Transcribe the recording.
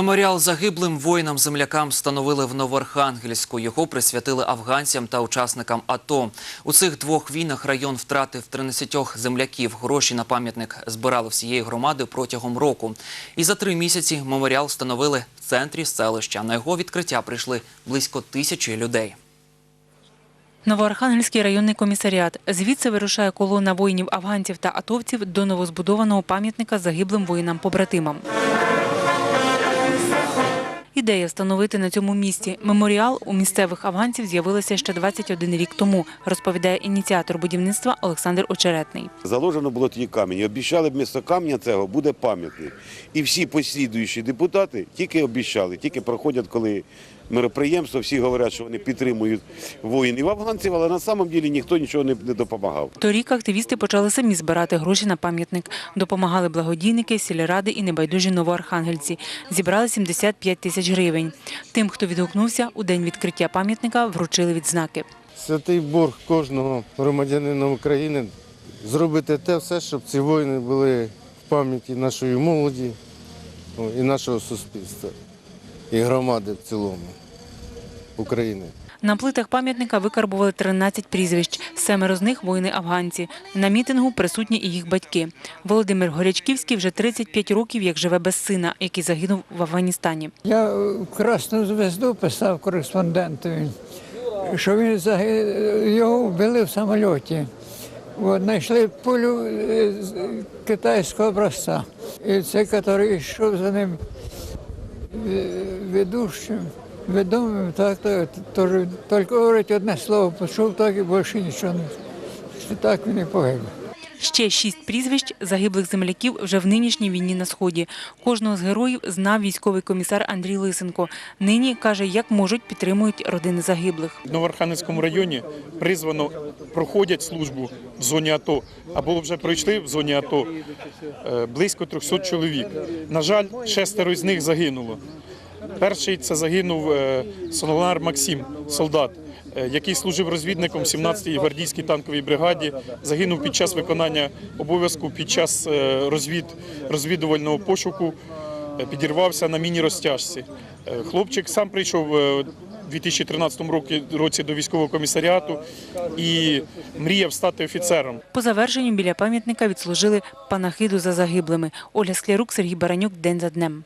Меморіал загиблим воїнам-землякам встановили в Новоархангельську. Його присвятили афганцям та учасникам АТО. У цих двох війнах район втратив 13 земляків. Гроші на пам'ятник збирали всією громадою протягом року. І за три місяці меморіал встановили в центрі селища. На його відкриття прийшли близько тисячі людей. Новоархангельський районний комісаріат. Звідси вирушає колона воїнів афганців та атовців до новозбудованого пам'ятника загиблим воїнам-побратимам. Ідея встановити на цьому місці меморіал у місцевих афганців з'явилася ще 21 рік тому, розповідає ініціатор будівництва Олександр Очеретний. Заложено було тоді камінь. І б вмісто камня цього буде пам'ятник. І всі послідуючі депутати тільки обіцяли, тільки проходять, коли мероприємство, всі говорять, що вони підтримують воїнів афганців, але на самом ділі ніхто нічого не, не допомагав. Торік активісти почали самі збирати гроші на пам'ятник. Допомагали благодійники, сільради і небайдужі новоархангельці. Зібрали 75 тисяч гривень. Тим, хто відгукнувся, у день відкриття пам'ятника вручили відзнаки. Святий борг кожного громадянина України зробити те все, щоб ці воїни були в пам'яті нашої молоді і нашого суспільства, і громади в цілому України. На плитах пам'ятника викарбували 13 прізвищ. Семеро з них воїни-афганці. На мітингу присутні і їх батьки. Володимир Горячківський вже 35 років, як живе без сина, який загинув в Афганістані. Я Красну звезду писав кореспондентові, що він заги- його вбили в самольоті. От, знайшли пулю е, з китайського образця. І цей, який йшов за ним ведущим, відомим, так, так, тільки говорить одне слово, почув так і більше нічого не. Так він і погиб. Ще шість прізвищ загиблих земляків вже в нинішній війні на сході. Кожного з героїв знав військовий комісар Андрій Лисенко. Нині каже, як можуть підтримують родини загиблих. В Новоархангельському районі призвано проходять службу в зоні АТО або вже пройшли в зоні АТО е, близько 300 чоловік. На жаль, шестеро з них загинуло. Перший це загинув е, Солонар Максим, солдат, який служив розвідником 17-й гвардійській танковій бригаді. Загинув під час виконання обов'язку під час е, розвід, розвідувального пошуку. е, Підірвався на міні-розтяжці. Е, Хлопчик сам прийшов е, у 2013 році- році до військового комісаріату і мріяв стати офіцером. По завершенню біля пам'ятника відслужили панахиду за загиблими. Оля Склярук, Сергій Баранюк. День за днем.